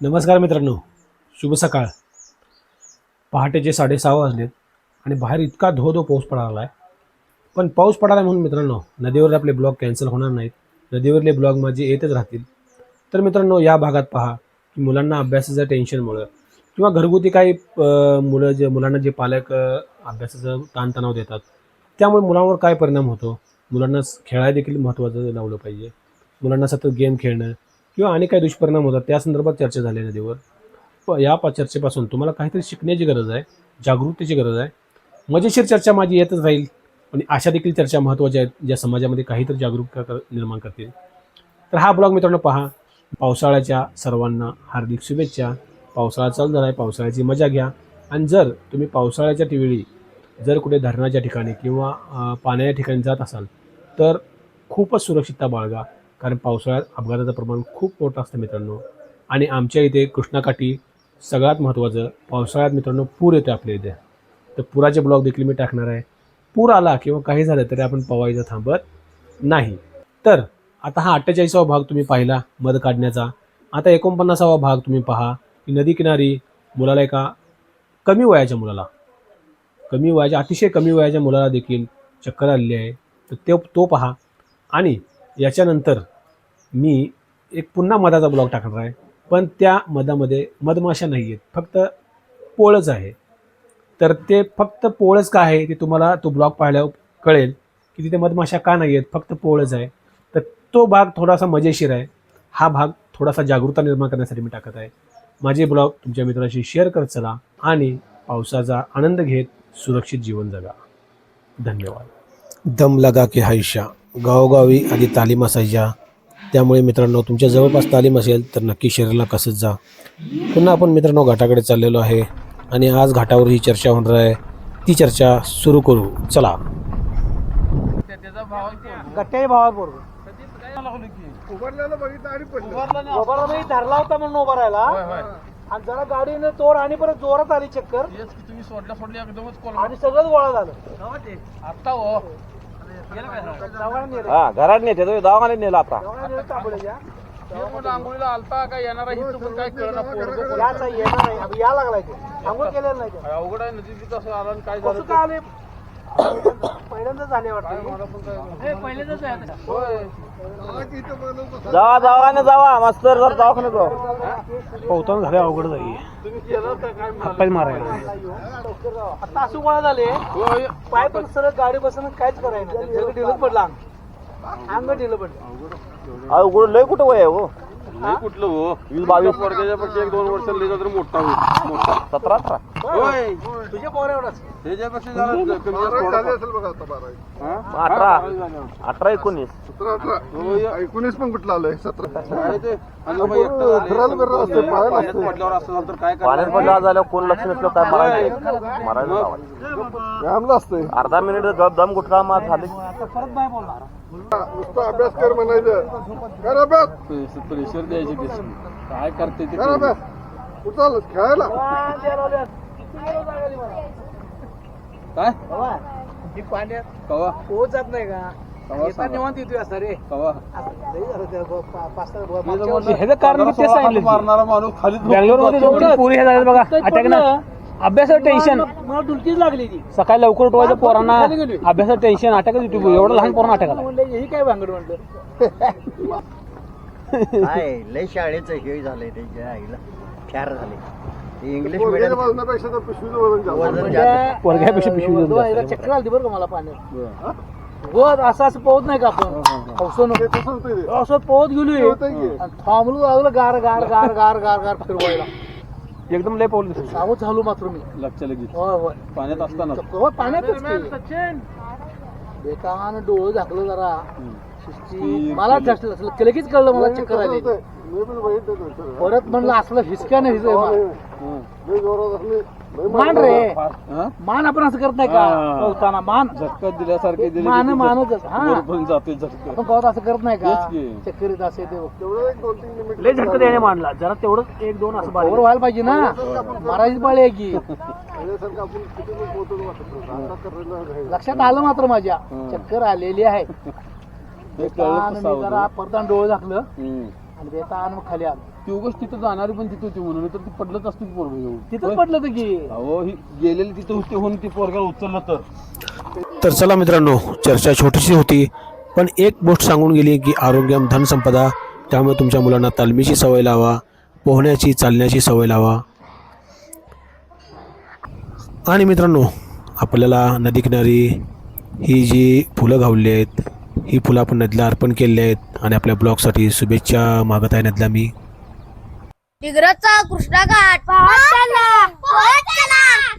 नमस्कार मित्रांनो शुभ सकाळ. पहाटेचे साडेसहा वाजलेत आणि बाहेर इतका धो धो पाऊस पडायला आहे पण पाऊस पडाला म्हणून मित्रांनो नदीवर आपले ब्लॉग कॅन्सल होणार नाहीत. नदीवरले ब्लॉग माझे येतच राहतील. तर मित्रांनो या भागात पहा की मुलांना अभ्यासाचं टेन्शनमुळं किंवा घरगुती काही मुलं जे मुलांना जे पालक अभ्यासाचा अभ्यासाचं ताणतणाव देतात त्यामुळे मुलांवर काय परिणाम होतो? मुलांना खेळायला देखील महत्त्वाचं लावलं पाहिजे. मुलांना सतत गेम खेळणं किंवा आणि काही दुष्परिणाम होतात त्या संदर्भात चर्चा झाली आहे नदीवर. प या चर्चेपासून तुम्हाला काहीतरी शिकण्याची गरज आहे जागृतीची गरज आहे. मजेशीर चर्चा माझी येतच राहील आणि अशा देखील चर्चा महत्त्वाच्या आहेत ज्या समाजामध्ये काहीतरी जागरूकता कर निर्माण करतील. तर हा ब्लॉग मित्रांनो पहा. पावसाळ्याच्या सर्वांना हार्दिक शुभेच्छा. पावसाळा चालू झाला आहे पावसाळ्याची मजा घ्या. आणि जर तुम्ही पावसाळ्याच्या वेळी जर कुठे धरणाच्या ठिकाणी किंवा पाण्याच्या ठिकाणी जात असाल तर खूपच सुरक्षितता बाळगा. कारण पावसाळ्यात अपघाताचं प्रमाण खूप मोठं असतं मित्रांनो. आणि आमच्या इथे कृष्णाकाठी सगळ्यात महत्त्वाचं पावसाळ्यात मित्रांनो पूर येतो आपल्या इथे. तर पुराचे ब्लॉग देखील मी टाकणार आहे. पूर आला किंवा काही झालं तरी आपण पवायचं थांबत नाही. तर आता हा अठ्ठेचाळीसावा भाग तुम्ही पाहिला मध काढण्याचा. आता एकोणपन्नासावा भाग तुम्ही पहा की नदी किनारी मुलाला एका कमी वयाच्या मुलाला कमी वयाच्या अतिशय कमी वयाच्या मुलाला देखील चक्कर आलेली आहे. तर ते तो पहा. आणि याच्यानंतर मी एक पुन्हा मधाचा ब्लॉग टाकणार आहे. पण त्या मधामध्ये मधमाशा नाही आहेत. फक्त पोळच आहे. तर ते फक्त पोळच का आहे ते तुम्हाला तो ब्लॉग पाहिल्यावर कळेल की तिथे मधमाशा का नाही आहेत. फक्त पोळच आहे. तर तो भाग थोडासा मजेशीर आहे. हा भाग थोडासा जागरूकता निर्माण करण्यासाठी मी टाकत आहे. माझे ब्लॉग तुमच्या मित्राशी शेअर करत चला आणि पावसाचा आनंद घेत सुरक्षित जीवन जगा. धन्यवाद. दम लगा की हायशा गावोगावी आधी तालीम असायच्या. त्यामुळे मित्रांनो तुमच्या जवळपास तालीम असेल तर नक्की शरीराला कसंच जा. पुन्हा आपण मित्रांनो घाटाकडे चाललेलो आहे आणि आज घाटावर ही चर्चा होणार आहे. ती चर्चा सुरू करू. चला. गट्ट्याही बघितलं आणि मी धरला होता म्हणून उभा राहिला आणि जरा गाडीने तोड आणि परत जोरात आली चक्कर. तुम्ही सोडल्या सोडल्या एकदमच आणि सगळंच गोळा झालं. आता हो. हा घरात नेते तो दवाखान्यात नेला आता. आंघोळीला आलता काय येणार आहे पण काय कळलं पोरगं याचा येणार नाही अभी या लागलाय ते. आंघोळ केलेलं नाही ते. अवघड आहे नदी तिथं असं आलं आणि काय कसं झालं आले झाले वाटतं हे. होय. जावा दवाखान्यात जावा. मास्तर जर दवाखान्यात जावा. पोहताना झाले अवघड काय हातपाय मारायला. आता असं गोळा झाले पाय पण सरळ गाडी बसून काहीच करायला सगळं ढिलं पडलं अंग अंग ढिलं पडलं. अहो गुड लय कुठं वय आहे हो? लय कुठलं हो? वीस बावीस. वर्गाच्या पेक्षा एक दोन वर्ष लिहिलं तर मोठा होईल. मोठा. सतरा अठरा. होय. तुझ्या पोर एवढाच. त्याच्यापेक्षा जरा कमी जास्त थोडं हा? अठरा. अठरा एकोणीस. एकोणीस पण कुठलं आलंय? सतरा. काय ते? आणि मग एकटं झाले. फिरायला बिरायला असते, पाहायला पाण्यात असते. पडल्यावर असं झालं तर काय पाण्यात करणार? पडला झालं कोण लक्ष नसलं काय मारायचं मारायचं लावायचं. व्यायामला असतंय. अर्धा मिनिट ग- दम गुटका मार झाले. नुसतं अभ्यास कर म्हणायचं. कर अभ्यास. प्रेशर द्यायचे काय करते ते कर अभ्यास. उचल खेळायला? काय? ही पाण्यात कवा? पोहोच जात नाही का? कवा येता सांगा. निवांत येतोय असं रे. कवा? असं लई झालं त्या ब- पा- पाच सहा ब- मी मागच्या तर वर्षी. म्हणलं, ह्याचं कारण मी तेच पंधरा सोळा सांगितलं हात मारणारा माणूस खाली बँगलोरमध्ये दोन पुरी हे झाले बघा. अटॅक ना. अभ्यासाचं टेन्शन. मला- डुलकीच लागली ती. सकाळी लवकर उठवायचं पोरांना. अभ्यासाचं टेन्शन अटॅक युट्यूब एवढं लहान पोरांना अटॅक आला. म्हणलं ही काय भांगड म्हणलं? काय लय शाळेचं हे झालंय त्याच्या आईला. फ्यार झाले इंग्लिश पोरग्याच्या मिडियम वजनापेक्षा तर पिशवीचं वजन जास्त. वजन जास्त. पोरग्यापेक्षा पिशवी जास्त. चक्कर आली बरं का मला पाण्यात? वर असं असं पोहत नाही का आपण? ते होतंय ते. पोहत गेलोय. होतंय की. आणि थांबलो लागलं गार गार गार गार गार गार फिरवायला. एकदम लय पाऊल दिसलं. सावध झालो मात्र मी. लक्ष लगेच. होय होय. पाण्यात असताना तेव्हा पाण्यातच. बेकान डोळं झाकलं जरा. शिस्ती. मला जास्त लगेच कळलं मला चक्कर आली. मी पण बघितलं. परत म्हणलं असलं हिसक्याने हिज लय जोरात असले लय मान रे. हा? मान आपण असं करत नाही का? हा. मान. झटका दिल्यासारखे दिले मान- की ते मानच, हा. पण जाते झटका आपण कवत असं करत नाही का? तेच की. चक्करीत असे ते तेवढं एक दोन तीन लिमिट लय झटकं द्यायला मांडला जरा तेवढंच एक दोन असं बारीक. वर व्हायला पाहिजे ना. मारायची पाळी आहे की. त्याच्यासारखं आपण किती पण पोहोचू वाटत नव्हतं. आता करायला नाही. लक्षात आलं मात्र माझ्या. चक्कर आलेली आहे. हे कळलं आणि कसं मी जरा होतं. परत डोळं झाकलं. आणि आणि मग खाली आलो. ती उगाच तिथं जाणारी पण तिथं होती म्हणून. तर ती पडलंच असतं की पोरग येऊन. तिथंच पडलं होतं की? अहो ही गेलेली तिथं होती होऊन ती पोरगा उचललं तर. तर चला मित्रांनो चर्चा छोटीशी होती पण एक गोष्ट सांगून गेली की आरोग्यम धनसंपदा त्यामुळे तुमच्या मुलांना तालमीची सवय लावा पोहण्याची चालण्याची सवय लावा. आणि मित्रांनो आपल्याला नदीकिनारी ही जी फुलं घावली आहेत ही फुलं आपण नदीला अर्पण केलेली आहेत आणि आपल्या ब्लॉगसाठी शुभेच्छा मागत आहे नदीला मी. डिग्रजचा कृष्णा घाट. पाहत चला.